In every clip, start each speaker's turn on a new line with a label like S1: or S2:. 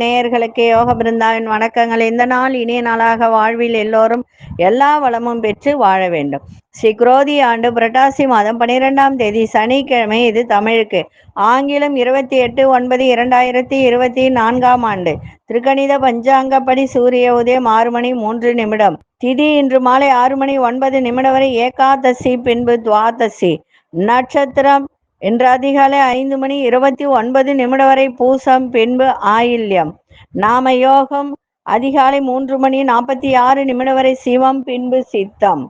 S1: நேயர்களுக்கு யோக பிருந்தாவின் வணக்கங்கள். இந்த நாள் இனிய நாளாக வாழ்வில் எல்லோரும் எல்லா வளமும் பெற்று வாழ வேண்டும். ஸ்ரீ குரோதி ஆண்டு புரட்டாசி மாதம் பனிரெண்டாம் தேதி சனிக்கிழமை இது தமிழுக்கு. ஆங்கிலம் இருபத்தி எட்டு ஒன்பது இரண்டாயிரத்தி இருபத்தி நான்காம் ஆண்டு. திருக்கணித பஞ்சாங்கப்படி சூரிய உதயம் ஆறு மணி மூன்று நிமிடம். திதி இன்று மாலை ஆறு மணி ஒன்பது நிமிடம் வரை ஏகாதசி பின்பு துவாதசி. நட்சத்திரம். இன்று அதிகாலை ஐந்து மணி இருபத்தி ஒன்பது நிமிடம் வரை பூசம் பின்பு ஆயில்யம். நாம யோகம் அதிகாலை மூன்று மணி நாற்பத்தி ஆறு நிமிடம் வரை சிவம் பின்பு சித்தம்.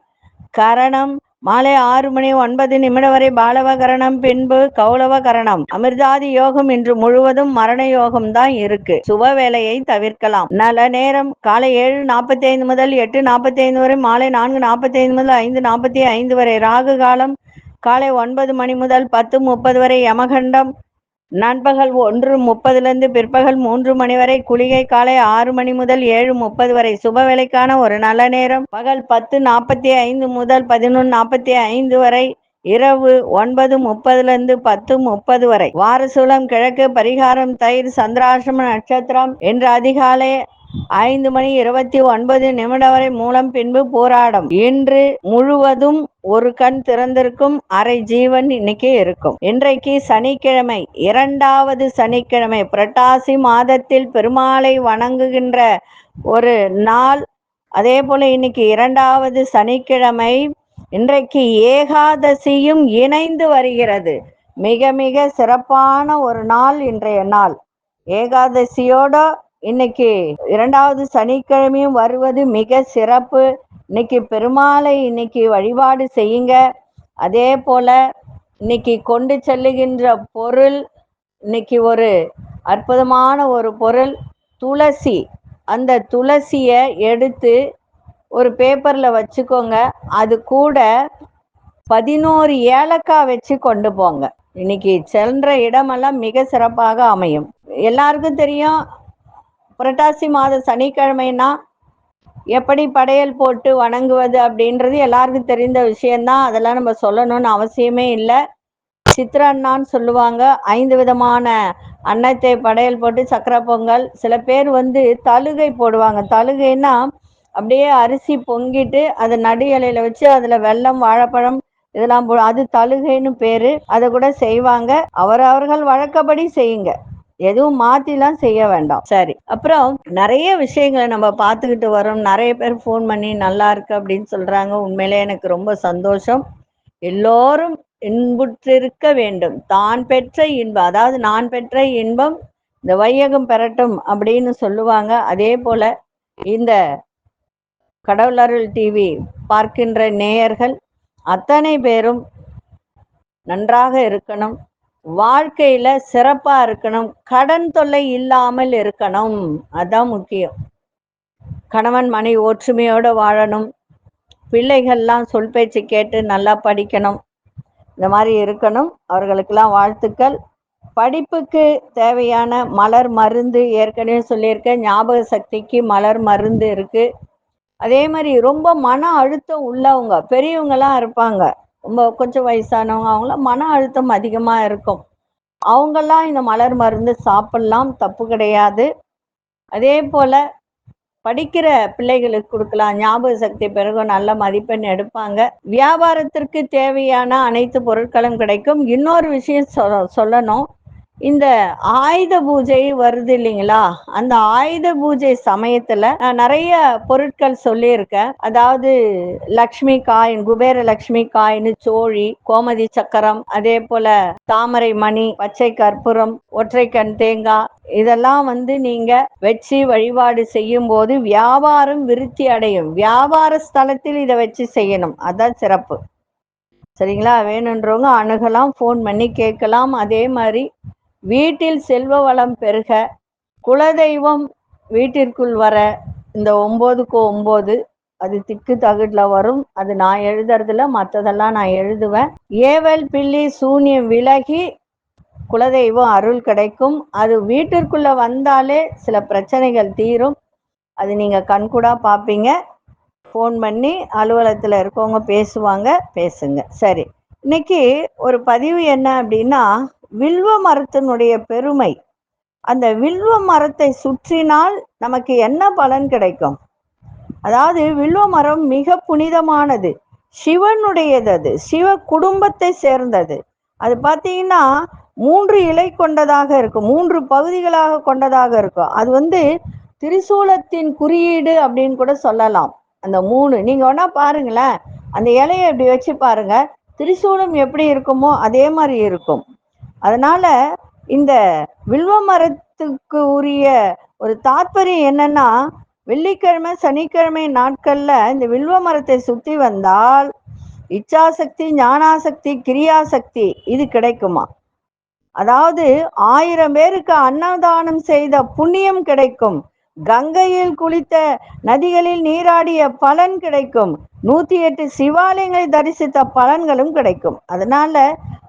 S1: கரணம் மாலை ஆறு மணி ஒன்பது நிமிடம் வரை பாலவ கரணம் பின்பு கௌளவ கரணம் அமிர்தாதி யோகம் இன்று முழுவதும் மரண யோகம் தான் இருக்கு. சுப வேலையை தவிர்க்கலாம். நல்ல நேரம் காலை ஏழு நாற்பத்தி ஐந்து முதல் எட்டு நாற்பத்தி ஐந்து வரை மாலை நான்கு நாற்பத்தி ஐந்து முதல் ஐந்து நாற்பத்தி ஐந்து வரை ராகு காலம் காலை ஒன்பது மணி முதல் பத்து முப்பது வரை யமகண்டம். நண்பகல் ஒன்று முப்பதுலேருந்து பிற்பகல் மூன்று மணி வரை குளிகை காலை ஆறு மணி முதல் ஏழு முப்பது வரை சுப வேலைக்கான ஒரு நல்ல நேரம். பகல் பத்து நாற்பத்தி ஐந்து முதல் பதினொன்று நாற்பத்தி ஐந்து வரை இரவு ஒன்பது முப்பதுலேருந்து பத்து முப்பது வரை. வாரசூலம் கிழக்கு பரிகாரம் தயிர் சந்திராசிரம நட்சத்திரம் இன்று அதிகாலை ஐந்து மணி இருபத்தி ஒன்பது நிமிடம் வரை மூலம் பின்பு போராடும். இன்று முழுவதும் ஒரு கண் திறந்திருக்கும் அரை ஜீவன் இன்னைக்கு இருக்கும். இன்றைக்கு சனிக்கிழமை இரண்டாவது சனிக்கிழமை புரட்டாசி மாதத்தில் பெருமாளை வணங்குகின்ற ஒரு நாள். அதே போல இன்னைக்கு இரண்டாவது சனிக்கிழமை இன்றைக்கு ஏகாதசியும் இணைந்து வருகிறது. மிக மிக சிறப்பான ஒரு நாள் இன்றைய நாள். ஏகாதசியோட இன்னைக்கு இரண்டாவது சனிக்கிழமையும் வருவது மிக சிறப்பு. இன்னைக்கு பெருமாளை இன்னைக்கு வழிபாடு செய்யுங்க. அதே போல இன்னைக்கு கொண்டு செல்லுகின்ற பொருள் இன்னைக்கு ஒரு அற்புதமான ஒரு பொருள் துளசி. அந்த துளசியை எடுத்து ஒரு பேப்பரில் வச்சுக்கோங்க. அது கூட பதினோரு ஏலக்காய் வச்சு கொண்டு போங்க. இன்னைக்கு சென்ற இடமெல்லாம் மிக சிறப்பாக அமையும். எல்லாருக்கும் தெரியும் புரட்டாசி மாத சனிக்கிழமைனா எப்படி படையல் போட்டு வணங்குவது அப்படின்றது எல்லாருக்கும் தெரிந்த விஷயம்தான். அதெல்லாம் நம்ம சொல்லணும்னு அவசியமே இல்லை. சித்திர அண்ணான்னு சொல்லுவாங்க. ஐந்து விதமான அன்னத்தை படையல் போட்டு சக்கரை பொங்கல். சில பேர் வந்து தழுகை போடுவாங்க. தழுகைன்னா அப்படியே அரிசி பொங்கிட்டு அதை நடு இலையில வச்சு அதில் வெல்லம் வாழைப்பழம் இதெல்லாம் போ அது தழுகைன்னு பேரு. அதை கூட செய்வாங்க. அவரவர்கள் வழக்கப்படி செய்யுங்க. எதுவும் மாத்திலாம் செய்ய வேண்டாம். சரி. அப்புறம் நிறைய விஷயங்களை நம்ம பார்த்துக்கிட்டு வரோம். நிறைய பேர் ஃபோன் பண்ணி நல்லா இருக்கு அப்படின்னு சொல்றாங்க. உண்மையிலே எனக்கு ரொம்ப சந்தோஷம். எல்லோரும் இன்புற்றிருக்க வேண்டும். தான் பெற்ற இன்பம் அதாவது நான் பெற்ற இன்பம் இந்த வையகம் பெறட்டும் அப்படின்னு சொல்லுவாங்க. அதே போல இந்த கடவுளருள் டிவி பார்க்கின்ற நேயர்கள் அத்தனை பேரும் நன்றாக இருக்கணும். வாழ்க்கையில சிறப்பா இருக்கணும். கடன் தொல்லை இல்லாமல் இருக்கணும். அதான் முக்கியம். கணவன் மனை ஒற்றுமையோட வாழணும். பிள்ளைகள்லாம் சொல் பேச்சு கேட்டு நல்லா படிக்கணும். இந்த மாதிரி இருக்கணும். அவர்களுக்கெல்லாம் வாழ்த்துக்கள். படிப்புக்கு தேவையான மலர் மருந்து ஏற்கனவே சொல்லியிருக்கேன். ஞாபக சக்திக்கு மலர் மருந்து இருக்கு. அதே மாதிரி ரொம்ப மன அழுத்தம் உள்ளவங்க பெரியவங்கலாம் இருப்பாங்க. கொஞ்சம் வயசானவங்க அவங்களாம் மன அழுத்தம் அதிகமாக இருக்கும். அவங்கெல்லாம் இந்த மலர் மருந்து சாப்பிடலாம் தப்பு கிடையாது. அதே போல் படிக்கிற பிள்ளைகளுக்கு கொடுக்கலாம். ஞாபக சக்தி பிறகு நல்ல மதிப்பெண் எடுப்பாங்க. வியாபாரத்திற்கு தேவையான அனைத்து பொருட்களும் கிடைக்கும். இன்னொரு விஷயம் சொல்ல சொல்லணும். இந்த ஆயுத பூஜை வருது இல்லைங்களா? அந்த ஆயுத பூஜை சமயத்துல நான் நிறைய பொருட்கள் சொல்லியிருக்கேன். அதாவது லக்ஷ்மி காயின் குபேர லக்ஷ்மி காயின் சோழி கோமதி சக்கரம் அதே போல தாமரை மணி பச்சை கற்பூரம் ஒற்றை கண் தேங்காய் இதெல்லாம் வந்து நீங்க வச்சு வழிபாடு செய்யும் போது வியாபாரம் விருத்தி அடையும். வியாபார ஸ்தலத்தில் இதை வச்சு செய்யணும். அதான் சிறப்பு. சரிங்களா? வேணுன்றவங்க அணுகலாம் ஃபோன் பண்ணி கேட்கலாம். அதே மாதிரி வீட்டில் செல்வ வளம் பெருக குலதெய்வம் வீட்டிற்குள் வர இந்த ஒம்போதுக்கு ஒம்போது அது திக்கு தகுட்ல வரும். அது நான் எழுதுறதுல மற்றதெல்லாம் நான் எழுதுவேன். ஏவல் பில்லி சூன்யம் விலகி குலதெய்வம் அருள் கிடைக்கும். அது வீட்டிற்குள்ள வந்தாலே சில பிரச்சனைகள் தீரும். அது நீங்க கண்கூடா பார்ப்பீங்க ஃபோன் பண்ணி அலுவலகத்தில் இருக்கவங்க பேசுவாங்க பேசுங்க. சரி. இன்னைக்கு ஒரு பதிவு என்ன அப்படின்னா வில்வ மரத்தினுடைய பெருமை. அந்த வில்வ மரத்தை சுற்றினால் நமக்கு என்ன பலன் கிடைக்கும்? அதாவது வில்வ மரம் மிக புனிதமானது. சிவனுடையது அது சிவ குடும்பத்தை சேர்ந்தது. அது பார்த்தீங்கன்னா மூன்று இலை கொண்டதாக இருக்கும். மூன்று பகுதிகளாக கொண்டதாக இருக்கும். அது வந்து திரிசூலத்தின் குறியீடு அப்படின்னு கூட சொல்லலாம். அந்த மூணு. நீங்க வேணா பாருங்களேன். அந்த இலையை இப்படி வச்சு பாருங்க. திரிசூலம் எப்படி இருக்குமோ அதே மாதிரி இருக்கும். அதனால இந்த வில்வ மரத்துக்கு உரிய ஒரு தாற்பயம் என்னன்னா வெள்ளிக்கிழமை சனிக்கிழமை நாட்கள்ல இந்த வில்வ மரத்தை சுத்தி வந்தால் இச்சாசக்தி ஞானாசக்தி கிரியாசக்தி இது கிடைக்குமா? அதாவது ஆயிரம் பேருக்கு அன்னதானம் செய்த புண்ணியம் கிடைக்கும். கங்கையில் குளித்த நதிகளில் நீராடிய பலன் கிடைக்கும். நூத்தி எட்டு சிவாலயங்களை தரிசித்த பலன்களும் கிடைக்கும். அதனால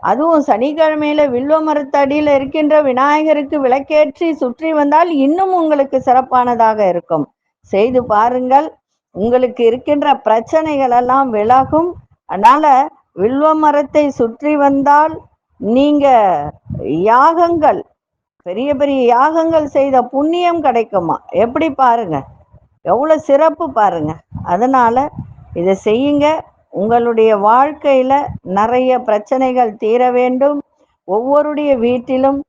S1: அதுவும் சனிக்கிழமையில வில்வ மரத்தடியில இருக்கின்ற விநாயகருக்கு விளக்கேற்றி சுற்றி வந்தால் இன்னும் உங்களுக்கு சிறப்பானதாக இருக்கும். செய்து பாருங்கள். உங்களுக்கு இருக்கின்ற பிரச்சனைகள் எல்லாம் விலகும். அதனால வில்வ மரத்தை சுற்றி வந்தால் நீங்க யாகங்கள் பெரிய பெரிய யாகங்கள் செய்த புண்ணியம் கிடைக்குமா? எப்படி பாருங்க. எவ்வளவு சிறப்பு பாருங்க. அதனால இதை செய்யுங்க. உங்களுடைய வாழ்க்கையில நிறைய பிரச்சனைகள் தீர வேண்டும். ஒவ்வொருடைய வீட்டிலும்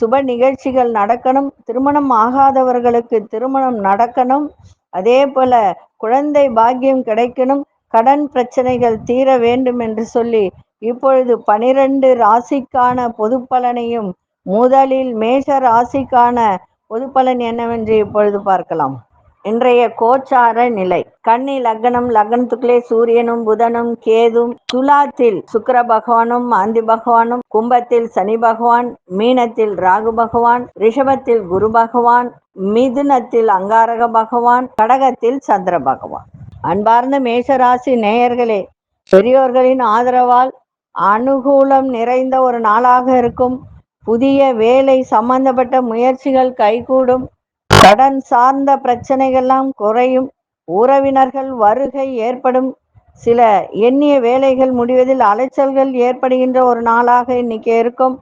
S1: சுப நிகழ்ச்சிகள் நடக்கணும். திருமணம் ஆகாதவர்களுக்கு திருமணம் நடக்கணும். அதே போல குழந்தை பாக்கியம் கிடைக்கணும். கடன் பிரச்சனைகள் தீர வேண்டும் என்று சொல்லி இப்பொழுது பனிரெண்டு ராசிக்கான பொது பலனையும் முதலில் மேஷ ராசிக்கான பொது பலன் என்னவென்று இப்பொழுது பார்க்கலாம். இன்றைய கோச்சார நிலை. கன்னி லக்னம் லக்னத்துக்குள்ளே சூரியனும் புதனும் கேதும் துலாத்தில் சுக்கர பகவானும் மாந்தி பகவானும் கும்பத்தில் சனி பகவான் மீனத்தில் ராகு பகவான் ரிஷபத்தில் குரு பகவான் மிதுனத்தில் அங்காரக பகவான் கடகத்தில் சந்திர பகவான். அன்பார்ந்த மேஷராசி நேயர்களே பெரியோர்களின் ஆதரவால் அனுகூலம் நிறைந்த ஒரு நாளாக இருக்கும். புதிய வேலை சம்பந்தப்பட்ட முயற்சிகள் கைகூடும். கடன் சார்ந்த பிரச்சனைகள்லாம் குறையும். உறவினர்கள் வருகை ஏற்படும். சில எண்ணிய வேலைகள் முடிவதில் அலைச்சல்கள் ஏற்படுகின்ற ஒரு நாளாக இன்னைக்கு இருக்கும்.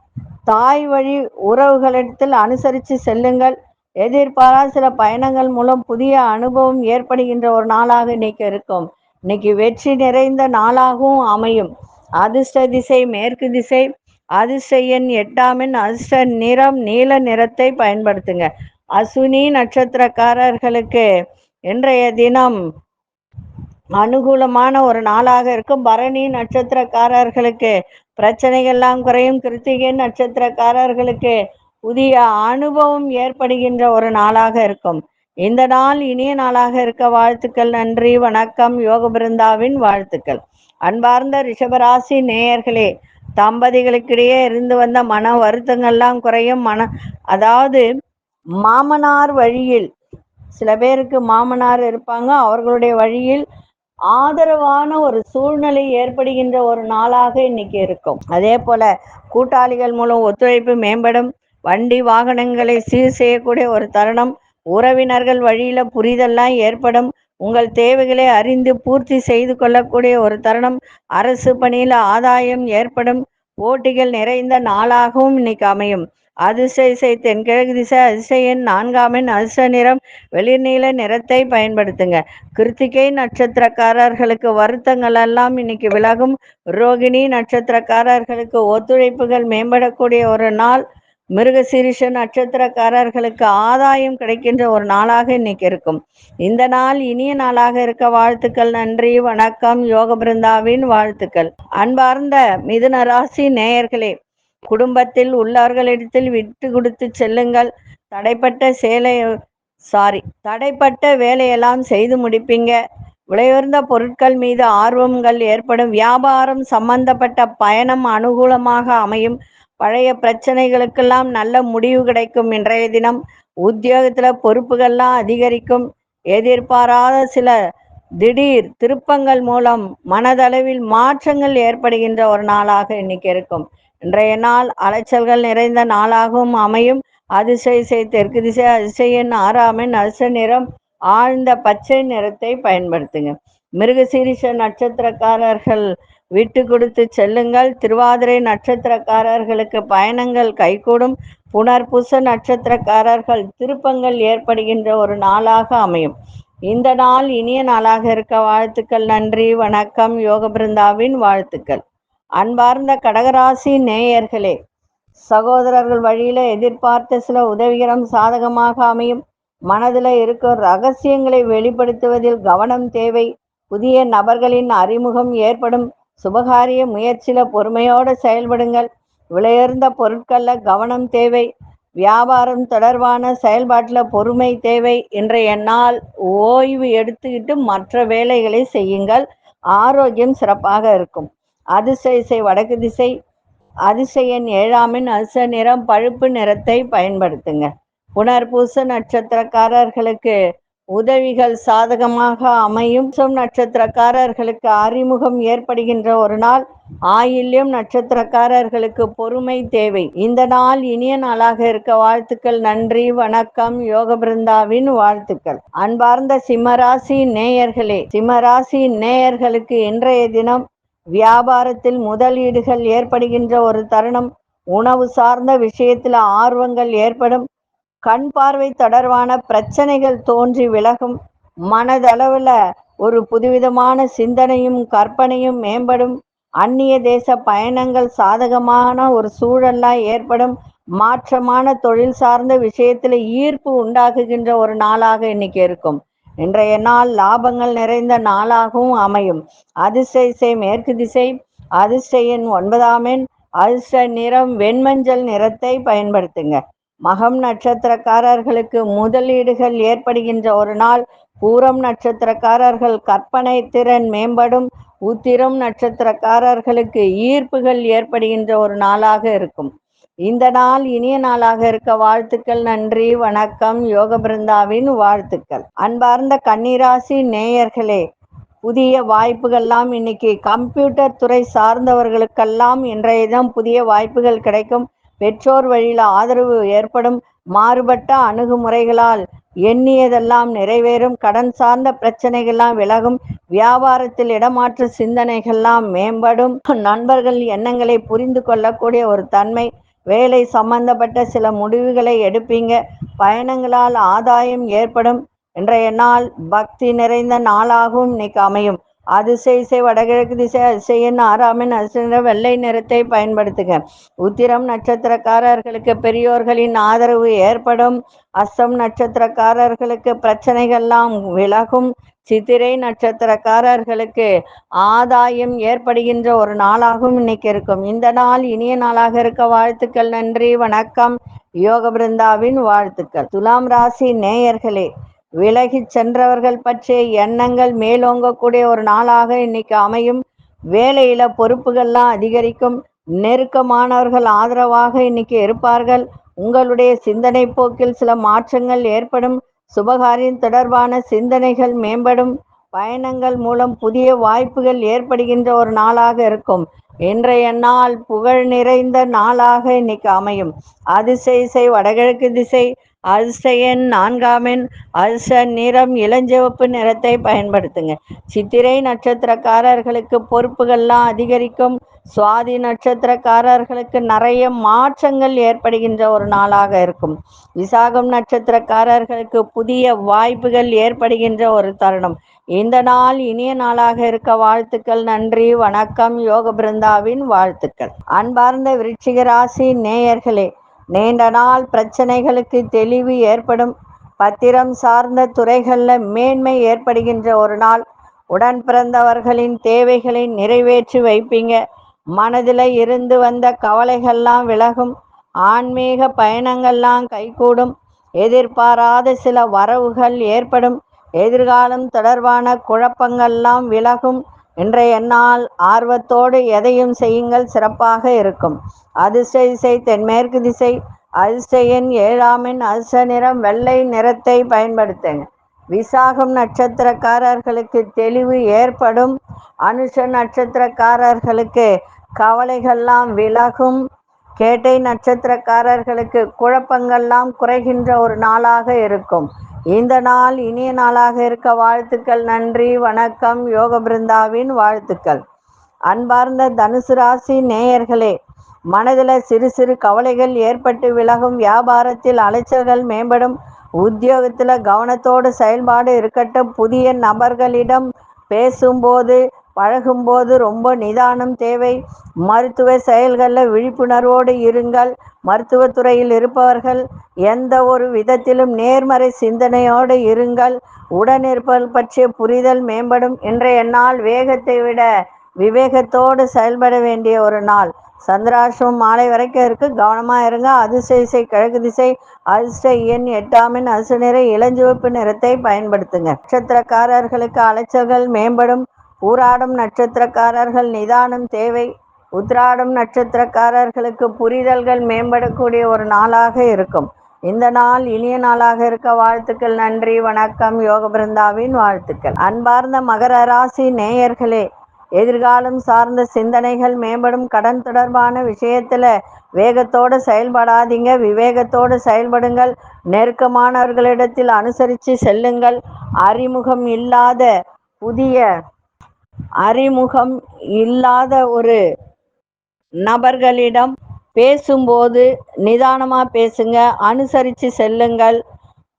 S1: தாய் வழி உறவுகளிடத்தில் அனுசரித்து செல்லுங்கள். எதிர்பாரா சில பயணங்கள் மூலம் புதிய அனுபவம் ஏற்படுகின்ற ஒரு நாளாக இன்னைக்கு இருக்கும். இன்னைக்கு வெற்றி நிறைந்த நாளாகவும் அமையும். அதிர்ஷ்ட திசை மேற்கு திசை அதிர்ஷ்ட எண் எட்டாமின் அதிர்ஷ்ட நிறம் நீல நிறத்தை பயன்படுத்துங்க. அசுனி நட்சத்திரக்காரர்களுக்கு இன்றைய தினம் அனுகூலமான ஒரு நாளாக இருக்கும். பரணி நட்சத்திரக்காரர்களுக்கு பிரச்சனைகள்லாம் குறையும். கிருத்திகை நட்சத்திரக்காரர்களுக்கு புதிய அனுபவம் ஏற்படுகின்ற ஒரு நாளாக இருக்கும். இந்த நாள் இனிய நாளாக இருக்க வாழ்த்துக்கள் நன்றி வணக்கம் யோக பிருந்தாவின் வாழ்த்துக்கள். அன்பார்ந்த ரிஷபராசி நேயர்களே தம்பதிகளுக்கிடையே இருந்து வந்த மன வருத்தங்கள்லாம் குறையும். மன அதாவது மாமனார் வழியில். சில பேருக்கு மாமனார் இருப்பாங்க அவர்களுடைய வழியில் ஆதரவான ஒரு சூழ்நிலை ஏற்படுகின்ற ஒரு நாளாக இன்னைக்கு இருக்கும். அதே போல கூட்டாளிகள் மூலம் ஒத்துழைப்பு மேம்படும். வண்டி வாகனங்களை சீர் செய்யக்கூடிய ஒரு தருணம் உறவினர்கள் வழியில புரிதல்லாம் ஏற்படும். உங்கள் தேவைகளை அறிந்து பூர்த்தி செய்து கொள்ளக்கூடிய ஒரு தருணம் அரசு பணியில ஆதாயம் ஏற்படும். போட்டிகள் நிறைந்த நாளாகவும் இன்னைக்கு அமையும். அதிர்ஷ்ட இசை தென்கிழக்கு திசை அதிர்ஷ்ட எண் நான்காமின் அதிர்ஷ்ட நிறம் வெளிர்நீல நிறத்தை பயன்படுத்துங்க. கிருத்திகை நட்சத்திரக்காரர்களுக்கு வருத்தங்கள் எல்லாம் இன்னைக்கு விலகும். ரோகிணி நட்சத்திரக்காரர்களுக்கு ஒத்துழைப்புகள் மேம்படக்கூடிய ஒரு நாள். மிருகசீரிஷ நட்சத்திரக்காரர்களுக்கு ஆதாயம் கிடைக்கின்ற ஒரு நாளாக இன்னைக்கு இருக்கும். இந்த நாள் இனிய நாளாக இருக்க வாழ்த்துக்கள் நன்றி வணக்கம் யோக பிருந்தாவின் வாழ்த்துக்கள். அன்பார்ந்த மிதுன ராசி நேயர்களே குடும்பத்தில் உள்ளார்களிடத்தில் விட்டு கொடுத்து செல்லுங்கள். தடைப்பட்ட சேலை சாரி தடைப்பட்ட வேலையெல்லாம் செய்து முடிப்பீங்க. விலையுயர்ந்த பொருட்கள் மீது ஆர்வங்கள் ஏற்படும். வியாபாரம் சம்பந்தப்பட்ட பயணம் அனுகூலமாக அமையும். பழைய பிரச்சனைகளுக்கெல்லாம் நல்ல முடிவு கிடைக்கும் இன்றைய தினம். உத்தியோகத்தில் பொறுப்புகள்லாம் அதிகரிக்கும். எதிர்பாராத சில திடீர் திருப்பங்கள் மூலம் மனதளவில் மாற்றங்கள் ஏற்படுகின்ற ஒரு நாளாக இன்னைக்கு இருக்கும். இன்றைய நாள் அலைச்சல்கள் நிறைந்த நாளாகவும் அமையும். அதிசய தெற்கு திசை அதிசயன் ஆறாமின் அரிச நிறம் ஆழ்ந்த பச்சை நிறத்தை பயன்படுத்துங்க. மிருகசீரிஷ நட்சத்திரக்காரர்கள் விட்டு கொடுத்து செல்லுங்கள். திருவாதிரை நட்சத்திரக்காரர்களுக்கு பயணங்கள் கைகூடும். புனர்பூச நட்சத்திரக்காரர்கள் திருப்பங்கள் ஏற்படுகின்ற ஒரு நாளாக அமையும். இந்த நாள் இனிய நாளாக இருக்க வாழ்த்துக்கள். நன்றி வணக்கம். யோக பிருந்தாவின் வாழ்த்துக்கள். அன்பார்ந்த கடகராசி நேயர்களே சகோதரர்கள் வழியில எதிர்பார்த்த சில உதவிகரம் சாதகமாக அமையும். மனதில் இருக்கும் ரகசியங்களை வெளிப்படுத்துவதில் கவனம் தேவை. புதிய நபர்களின் அறிமுகம் ஏற்படும். சுபகாரிய முயற்சியில பொறுமையோடு செயல்படுங்கள். விலையுயர்ந்த பொருட்கள்ல கவனம் தேவை. வியாபாரம் தொடர்பான செயல்பாட்டில் பொறுமை தேவை. இன்றைய நாள் ஓய்வு எடுத்துக்கிட்டு மற்ற வேலைகளை செய்யுங்கள். ஆரோக்கியம் சிறப்பாக இருக்கும். அதிசய வடக்கு திசை அதிசயன் ஏழாமின் அச நிறம் பழுப்பு நிறத்தை பயன்படுத்துங்க. புனர்பூச நட்சத்திரக்காரர்களுக்கு உதவிகள் சாதகமாக அமையும். நட்சத்திரக்காரர்களுக்கு அறிமுகம் ஏற்படுகின்ற ஒரு நாள். ஆயில்யம் நட்சத்திரக்காரர்களுக்கு பொறுமை தேவை. இந்த நாள் இனிய நாளாக இருக்க வாழ்த்துக்கள். நன்றி வணக்கம். யோக பிருந்தாவின் வாழ்த்துக்கள். அன்பார்ந்த சிம்மராசி நேயர்களே சிம்மராசி நேயர்களுக்கு இன்றைய தினம் வியாபாரத்தில் முதலீடுகள் ஏற்படுகின்ற ஒரு தருணம் உணவு சார்ந்த விஷயத்தில் ஆர்வங்கள் ஏற்படும் கண் பார்வை தொடர்பான பிரச்சனைகள் தோன்றி விலகும் மனதளவில் ஒரு புதுவிதமான சிந்தனையும் கற்பனையும் மேம்படும் அந்நிய தேச பயணங்கள் சாதகமான ஒரு சூழலாக ஏற்படும் மாற்றமான தொழில் சார்ந்த விஷயத்தில் ஈர்ப்பு உண்டாக்குகின்ற ஒரு நாளாக இன்னைக்கு இருக்கும். இன்றைய நாள் லாபங்கள் நிறைந்த நாளாகவும் அமையும். அதிசய மேற்கு திசை அதிர்ஷ்ட ஒன்பதாம் எண் அதிர்ஷ்ட நிறம் வெண்மஞ்சள் நிறத்தை பயன்படுத்துங்க. மகம் நட்சத்திரக்காரர்களுக்கு முதலீடுகள் ஏற்படுகின்ற ஒரு நாள். பூரம் நட்சத்திரக்காரர்கள் கற்பனை திறன் மேம்படும். உத்திரம் நட்சத்திரக்காரர்களுக்கு ஈர்ப்புகள் ஏற்படுகின்ற ஒரு நாளாக இருக்கும். இந்த நாள் இனிய நாளாக இருக்க வாழ்த்துக்கள் நன்றி வணக்கம் யோக பிருந்தாவின் வாழ்த்துக்கள். அன்பார்ந்த கன்னிராசி நேயர்களே புதிய வாய்ப்புகள்லாம் இன்னைக்கு கம்ப்யூட்டர் துறை சார்ந்தவர்களுக்கெல்லாம் இன்றைய தினம் புதிய வாய்ப்புகள் கிடைக்கும். பெற்றோர் வழியில் ஆதரவு ஏற்படும். மாறுபட்ட அணுகுமுறைகளால் எண்ணியதெல்லாம் நிறைவேறும். கடன் சார்ந்த பிரச்சனைகள்லாம் விலகும். வியாபாரத்தில் இடமாற்று சிந்தனைகள்லாம் மேம்படும். நண்பர்கள் எண்ணங்களை புரிந்து கொள்ளக்கூடிய ஒரு தன்மை வேலை சம்பந்தப்பட்ட சில முடிவுகளை எடுப்பீங்க. பயணங்களால் ஆதாயம் ஏற்படும். இன்றைய நாள் பக்தி நிறைந்த நாளாகவும் இன்னைக்கு அமையும். அதிசை இசை வடகிழக்கு திசை அதிசயன் ஆறாமின் அதிசய வெள்ளை நிறத்தை பயன்படுத்துங்க. உத்திரம் நட்சத்திரக்காரர்களுக்கு பெரியோர்களின் ஆதரவு ஏற்படும். அஸ்தம் நட்சத்திரக்காரர்களுக்கு பிரச்சனைகள்லாம் விலகும். சித்திரை நட்சத்திரக்காரர்களுக்கு ஆதாயம் ஏற்படுகின்ற ஒரு நாளாகவும் இன்னைக்கு இருக்கும். இந்த நாள் இனிய நாளாக இருக்க வாழ்த்துக்கள் நன்றி வணக்கம். யோக பிருந்தாவின் வாழ்த்துக்கள். துலாம் ராசி நேயர்களே விலகி சென்றவர்கள் பற்றிய எண்ணங்கள் மேலோங்கக்கூடிய ஒரு நாளாக இன்னைக்கு அமையும். வேலையில பொறுப்புகள்லாம் அதிகரிக்கும். நெருக்கமானவர்கள் ஆதரவாக இன்னைக்கு இருப்பார்கள். உங்களுடைய சிந்தனை போக்கில் சில மாற்றங்கள் ஏற்படும். சுபகாரியம் தொடர்பான சிந்தனைகள் மேம்படும் பயணங்கள் மூலம் புதிய வாய்ப்புகள் ஏற்படுகின்ற ஒரு நாளாக இருக்கும். இன்றைய நாள் புகழ் நிறைந்த நாளாக இன்னைக்கு அமையும். அதிசை வடகிழக்கு திசை அதிர்ஷ்ட நான்காமின் அதிர்ஷ்ட நிறம் இளஞ்சிவப்பு நிறத்தை பயன்படுத்துங்க. சித்திரை நட்சத்திரக்காரர்களுக்கு பொறுப்புகள்லாம் அதிகரிக்கும். சுவாதி நட்சத்திரக்காரர்களுக்கு நிறைய மாற்றங்கள் ஏற்படுகின்ற ஒரு நாளாக இருக்கும். விசாகம் நட்சத்திரக்காரர்களுக்கு புதிய வாய்ப்புகள் ஏற்படுகின்ற ஒரு தருணம். இந்த நாள் இனிய நாளாக இருக்க வாழ்த்துக்கள். நன்றி. வணக்கம். யோக பிருந்தாவின் வாழ்த்துக்கள். அன்பார்ந்த விருச்சிக ராசி நேயர்களே நீண்ட நாள் பிரச்சனைகளுக்கு தெளிவு ஏற்படும். பத்திரம் சார்ந்த துறைகளில் மேன்மை ஏற்படுகின்ற ஒரு நாள். உடன் பிறந்தவர்களின் தேவைகளை நிறைவேற்றி வைப்பீங்க. மனதில் இருந்து வந்த கவலைகள்லாம் விலகும். ஆன்மீக பயணங்கள்லாம் கைகூடும். எதிர்பாராத சில வரவுகள் ஏற்படும். எதிர்காலம் தொடர்பான குழப்பங்கள்லாம் விலகும். இன்றைய நாள் ஆர்வத்தோடு எதையும் செய்யுங்கள் சிறப்பாக இருக்கும். அதிர்ஷ்ட திசை தென்மேற்கு திசை அதிர்ஷ்டையின் ஏழாமின் அதிர்ஷ்ட நிறம் வெள்ளை நிறத்தை பயன்படுத்துங்க. விசாகம் நட்சத்திரக்காரர்களுக்கு தெளிவு ஏற்படும். அனுஷ நட்சத்திரக்காரர்களுக்கு கவலைகள்லாம் விலகும். கேட்டை நட்சத்திரக்காரர்களுக்கு குழப்பங்கள்லாம் குறைகின்ற ஒரு நாளாக இருக்கும். இந்த நாள் இனிய நாளாக இருக்க வாழ்த்துக்கள் நன்றி வணக்கம் யோக பிருந்தாவின் வாழ்த்துக்கள். அன்பார்ந்த தனுசு ராசி நேயர்களே மனதில் சிறு சிறு கவலைகள் ஏற்பட்டு விலகும் வியாபாரத்தில் அலைச்சல்கள் மேம்படும். உத்தியோகத்தில் கவனத்தோடு செயல்பாடு இருக்கட்டும். புதிய நபர்களிடம் பேசும்போது பழகும்போது ரொம்ப நிதானம் தேவை. மருத்துவ செயல்களில் விழிப்புணர்வோடு இருங்கள். மருத்துவத்துறையில் இருப்பவர்கள் எந்த ஒரு விதத்திலும் நேர்மறை சிந்தனையோடு இருங்கள். உடனிருப்பல் பற்றிய புரிதல் மேம்படும். இன்றைய நாள் வேகத்தை விட விவேகத்தோடு செயல்பட வேண்டிய ஒரு நாள். சந்திராசிரமம் மாலை வரைக்கும் இருக்கு. கவனமாக இருங்க. அதிர்ஷ்ட கிழக்கு திசை அதிர்ஷ்ட எண் எட்டாமின் அசு நிற இளஞ்சிவப்பு நிறத்தை பயன்படுத்துங்க. நட்சத்திரக்காரர்களுக்கு அலைச்சல்கள் மேம்படும். ஊராடும் நட்சத்திரக்காரர்கள் நிதானம் தேவை. உத்ராடம் நட்சத்திரக்காரர்களுக்கு புரிதல்கள் மேம்படக்கூடிய ஒரு நாளாக இருக்கும். இந்த நாள் இனிய நாளாக இருக்க வாழ்த்துக்கள் நன்றி வணக்கம். யோக பிருந்தாவின் வாழ்த்துக்கள். அன்பார்ந்த மகர ராசி நேயர்களே எதிர்காலம் சார்ந்த சிந்தனைகள் மேம்படும் கடன் தொடர்பான விஷயத்துல வேகத்தோடு செயல்படாதீங்க. விவேகத்தோடு செயல்படுங்கள். நெருக்கமானவர்களிடத்தில் அனுசரித்து செல்லுங்கள். அறிமுகம் இல்லாத புதிய அறிமுகம் இல்லாத ஒரு நபர்களிடம் பேசும்போது நிதானமா பேசுங்க அனுசரித்து செல்லுங்கள்.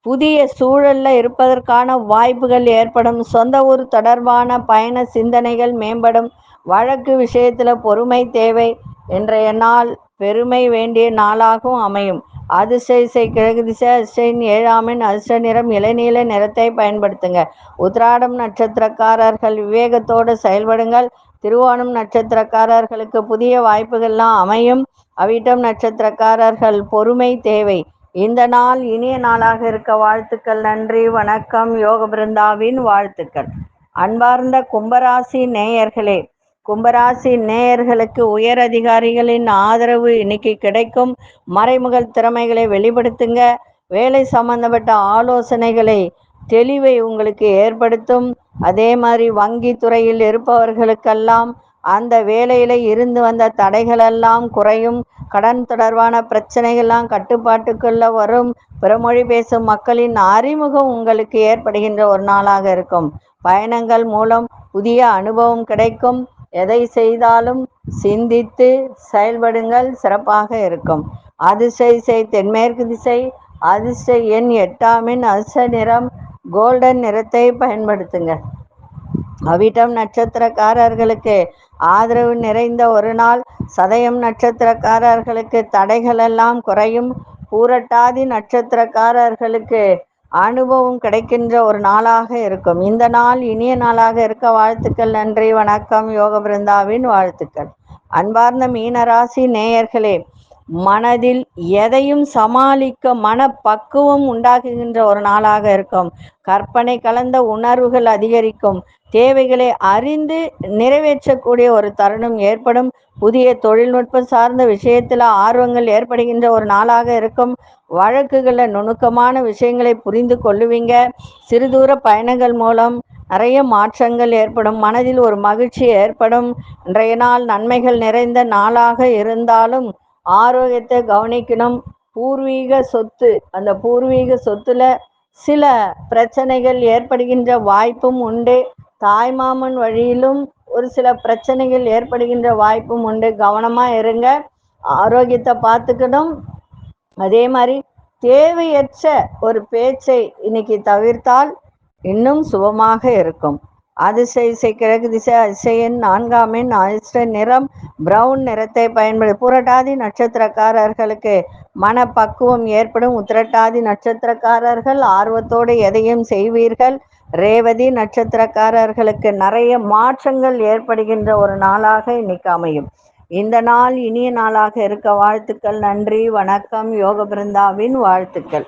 S1: புதிய சூழல்ல இருப்பதற்கான வாய்ப்புகள் ஏற்படும். சொந்த ஊர் தொடர்பான பயண சிந்தனைகள் மேம்படும். வழக்கு விஷயத்துல பொறுமை தேவை. இன்றைய நாள் பெருமை வேண்டிய நாளாகவும் அமையும். அதிர்ஷ்ட இசை கிழக்கு திசை அதிர்ஷ்டின் ஏழாமின் அதிர்ஷ்ட நிறம் இளநீல நிறத்தை பயன்படுத்துங்க. உத்ராடம் நட்சத்திரக்காரர்கள் விவேகத்தோடு செயல்படுங்கள். திருவோணம் நட்சத்திரக்காரர்களுக்கு புதிய வாய்ப்புகள்லாம் அமையும். அவிட்டம் நட்சத்திரக்காரர்கள் பொறுமை தேவை. இந்த நாள் இனிய நாளாக இருக்க வாழ்த்துக்கள். நன்றி வணக்கம். யோக பிருந்தாவின் வாழ்த்துக்கள். அன்பார்ந்த கும்பராசி நேயர்களே கும்பராசி நேயர்களுக்கு உயர் அதிகாரிகளின் ஆதரவு இன்னைக்கு கிடைக்கும். மறைமுக திறமைகளை வெளிப்படுத்துங்க. வேலை சம்பந்தப்பட்ட ஆலோசனைகளை தெளிவை உங்களுக்கு ஏற்படுத்தும். அதே மாதிரி வங்கி துறையில் இருப்பவர்களுக்கெல்லாம் அந்த வேலையில இருந்து வந்த தடைகளெல்லாம் குறையும். கடன் தொடர்பான பிரச்சனைகள்லாம் கட்டுப்பாட்டுக்குள்ள வரும். பிறமொழி பேசும் மக்களின் அறிமுகம் உங்களுக்கு ஏற்படுகின்ற ஒரு நாளாக இருக்கும். பயணங்கள் மூலம் புதிய அனுபவம் கிடைக்கும். எதை செய்தாலும் சிந்தித்து செயல்படுங்கள் சிறப்பாக இருக்கும். அதிர்ஷ்ட திசை தென்மேற்கு திசை அதிர்ஷ்ட எண் எட்டாமின் அதிர்ஷ்ட நிறம் கோல்டன் நிறத்தை பயன்படுத்துங்க. அவிட்டம் நட்சத்திரக்காரர்களுக்கு ஆதரவு நிறைந்த ஒரு நாள். சதயம் நட்சத்திரக்காரர்களுக்கு தடைகள் எல்லாம் குறையும். பூரட்டாதி நட்சத்திரக்காரர்களுக்கு அனுபவம் கிடைக்கின்ற ஒரு நாளாக இருக்கும். இந்த நாள் இனிய நாளாக இருக்க வாழ்த்துக்கள் நன்றி வணக்கம் யோக பிருந்தாவின் வாழ்த்துக்கள். அன்பார்ந்த மீனராசி நேயர்களே மனதில் எதையும் சமாளிக்க மனப்பக்குவம் உண்டாகுகின்ற ஒரு நாளாக இருக்கும். கற்பனை கலந்த உணர்வுகள் அதிகரிக்கும். தேவைகளை அறிந்து நிறைவேற்றக்கூடிய ஒரு தருணம் ஏற்படும். புதிய தொழில்நுட்பம் சார்ந்த விஷயத்தில் ஆர்வங்கள் ஏற்படுகின்ற ஒரு நாளாக இருக்கும். வழக்குகளில் நுணுக்கமான விஷயங்களை புரிந்து கொள்ளுவீங்க. சிறுதூர பயணங்கள் மூலம் நிறைய மாற்றங்கள் ஏற்படும். மனதில் ஒரு மகிழ்ச்சி ஏற்படும். இன்றைய நாள் நன்மைகள் நிறைந்த நாளாக இருந்தாலும் ஆரோக்கியத்தை கவனிக்கணும். பூர்வீக சொத்து அந்த பூர்வீக சொத்துல சில பிரச்சனைகள் ஏற்படுகின்ற வாய்ப்பும் உண்டு. தாய்மாமன் வழியிலும் ஒரு சில பிரச்சனைகள் ஏற்படுகின்ற வாய்ப்பும் உண்டு. கவனமா இருங்க. ஆரோக்கியத்தை பார்த்துக்கணும். அதே மாதிரி தேவையற்ற ஒரு பேச்சை இன்னைக்கு தவிர்த்தால் இன்னும் சுபமாக இருக்கும். அதிர்ஷ்ட இசை கிழக்கு திசை அதிசயன் நான்காம் எண் அதிர்ஷ்ட நிறம் பிரவுன் நிறத்தை பயன்படு புரட்டாதி நட்சத்திரக்காரர்களுக்கு மனப்பக்குவம் ஏற்படும். உத்திரட்டாதி நட்சத்திரக்காரர்கள் ஆர்வத்தோடு எதையும் செய்வீர்கள். ரேவதி நட்சத்திரக்காரர்களுக்கு நிறைய மாற்றங்கள் ஏற்படுகின்ற ஒரு நாளாக இன்னைக்கு அமையும். இந்த நாள் இனிய நாளாக இருக்க வாழ்த்துக்கள். நன்றி வணக்கம். யோக பிருந்தாவின் வாழ்த்துக்கள்.